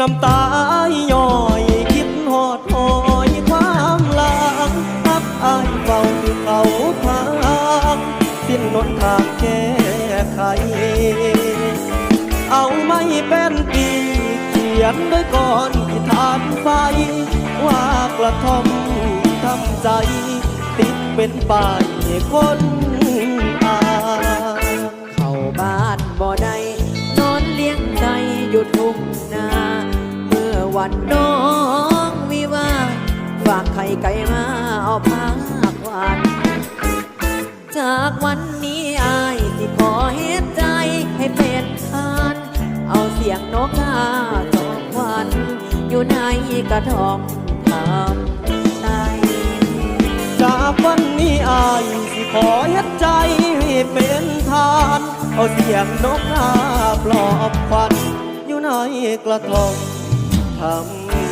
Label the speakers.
Speaker 1: น้ำตาย่อยคิดหอดหอยความลังพักอายเฝ้าที่เขาทางสิ้นหนทางแก้ไข เอาไม่เป็นปีเขียนด้วยก้อนที่ทานไฟ ว่ากระทอมทำใจ ติดเป็นป้ายคนอา
Speaker 2: เข้าบ้านบ่ได้นอนเลี้ยงใจอยู่ทุ่งันน้องวิวาฝากไข่ไก่มาเอาผ้าควันจากวันนี้อายสิขอเฮ็ดใจให้เป็นทาน เอาเสียงนกกาสองควัน อยู่ในกระทองทำใจ
Speaker 1: จากวันนี้อายสิขอเฮ็ดใจให้เป็นทาน เอาเสียงนกกาปลอบควันอยู่ในกระทง ทำใจ